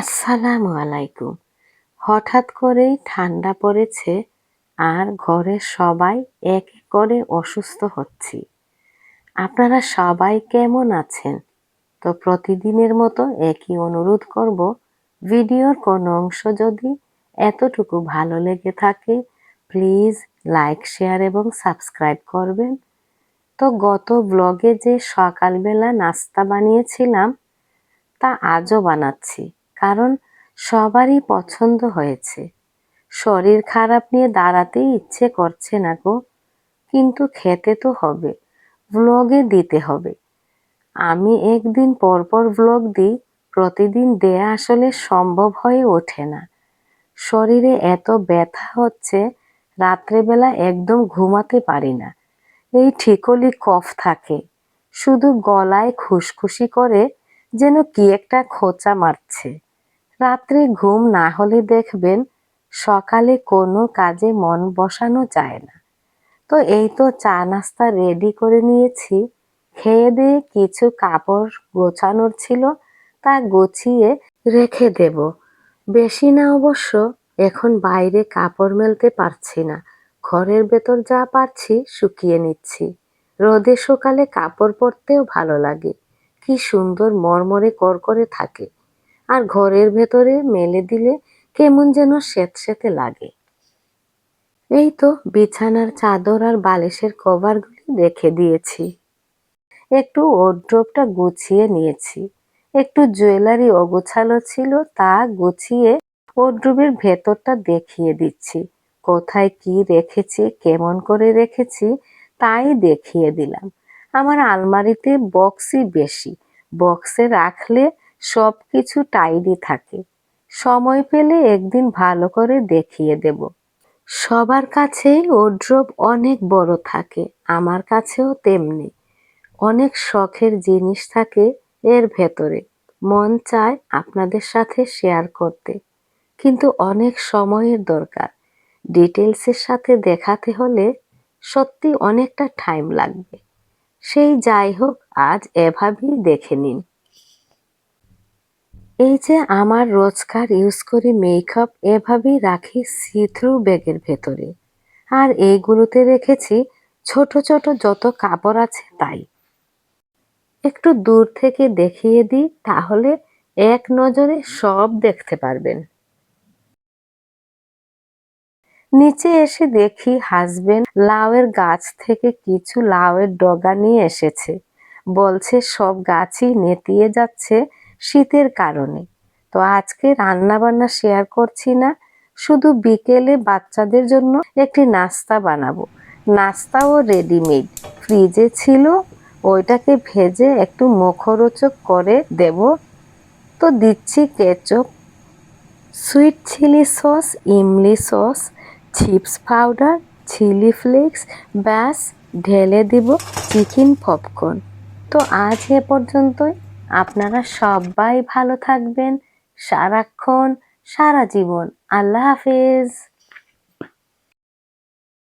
আসসালামু আলাইকুম। হঠাৎ করেই ঠান্ডা পড়েছে আর ঘরে সবাই এক এক করে অসুস্থ হচ্ছি। আপনারা সবাই কেমন আছেন? তো প্রতিদিনের মতো একই অনুরোধ করব, ভিডিওর কোনো অংশ যদি এতটুকু ভালো লেগে থাকে, প্লিজ লাইক, শেয়ার এবং সাবস্ক্রাইব করবেন। তো গত ব্লগে যে সকালবেলা নাস্তা বানিয়েছিলাম, তা আজও বানাচ্ছি। কারণ সবারই পছন্দ হয়েছে। শরীর খারাপ নিয়ে দাঁড়াতেই ইচ্ছে করছে না গো। কিন্তু খেতে তো হবে ব্লগে দিতে হবে। আমি একদিন পরপর ব্লগ দিই, প্রতিদিন দেয়া আসলে সম্ভব হয়ে ওঠে না। শরীরে এত ব্যথা হচ্ছে, রাত্রেবেলা একদম ঘুমাতে পারি না। এই ঠিকলি কফ থাকে, শুধু গলায় খুশখুশি করে যেন কি একটা খোঁচা মারছে। রাত্রে ঘুম না হলে দেখবেন সকালে কোনো কাজে মন বসানো যায় না। তো এই তো চা নাস্তা রেডি করে নিয়েছি। খেয়ে দিয়ে কিছু কাপড় গোছানোর ছিল, তা গুছিয়ে রেখে দেব। বেশি না অবশ্য, এখন বাইরে কাপড় মেলতে পারছি না। ঘরের ভেতর যা পারছি শুকিয়ে নিচ্ছি। রোদে সকালে কাপড় পরতেও ভালো লাগে। কি সুন্দর মরমরে করকরে থাকে। আর ঘরের ভেতরে মেলে দিলে কেমন যেন স্যাঁতস্যাঁতে লাগে। এই তো বিছানার চাদর আর বালিশের কভারগুলি রেখে দিয়েছি। একটু ওড্রপটা গুছিয়ে নিয়েছি। একটু জুয়েলারি অগোছালো ছিল তা গুছিয়ে ওড্রোবের ভেতরটা দেখিয়ে দিচ্ছি। কোথায় কি রেখেছি, কেমন করে রেখেছি তাই দেখিয়ে দিলাম। আমার আলমারিতে বক্সই বেশি। বক্সে রাখলে সব কিছু টাইডি থাকে। সময় পেলে একদিন ভালো করে দেখিয়ে দেব। সবার কাছেই ওড্রপ অনেক বড় থাকে, আমার কাছেও তেমনি। অনেক শখের জিনিস থাকে এর ভেতরে, মন চায় আপনাদের সাথে শেয়ার করতে। কিন্তু অনেক সময়ের দরকার। ডিটেলসের সাথে দেখাতে হলে সত্যি অনেকটা টাইম লাগবে। সেই যাই হোক, আজ এভাবেই দেখে নিন। এই যে আমার রোজকার ইউজ করি মেকআপ, এভাবেই রাখি সি থ্রু ব্যাগের ভেতরে। আর এইগুলোতে রেখেছি ছোট ছোট যত কাপড় আছে তাই। একটু দূর থেকে দেখিয়ে দিই, তাহলে এক নজরে সব দেখতে পারবেন। নিচে এসে দেখি হাজবেন্ড লাউয়ের গাছ থেকে কিছু লাউয়ের ডগা নিয়ে এসেছে। বলছে সব গাছই নেতিয়ে যাচ্ছে শীতের কারণে। তো আজকে রান্না বান্না শেয়ার করছি না, শুধু বিকেলে বাচ্চাদের জন্য একটি নাস্তা বানাবো। নাস্তাও রেডিমেড ফ্রিজে ছিল, ওইটাকে ভেজে একটু মুখরোচক করে দেব। তো দিচ্ছি ketchup sweet chilli sauce imli sauce chips powder chilli flakes ব্যাস, ঢেলে দিব চিকেন পপকর্ন তো আজ এ পর্যন্তই। আপনারা সবাই ভালো থাকবেন সারাক্ষণ সারা জীবন। আল্লাহ হাফেজ।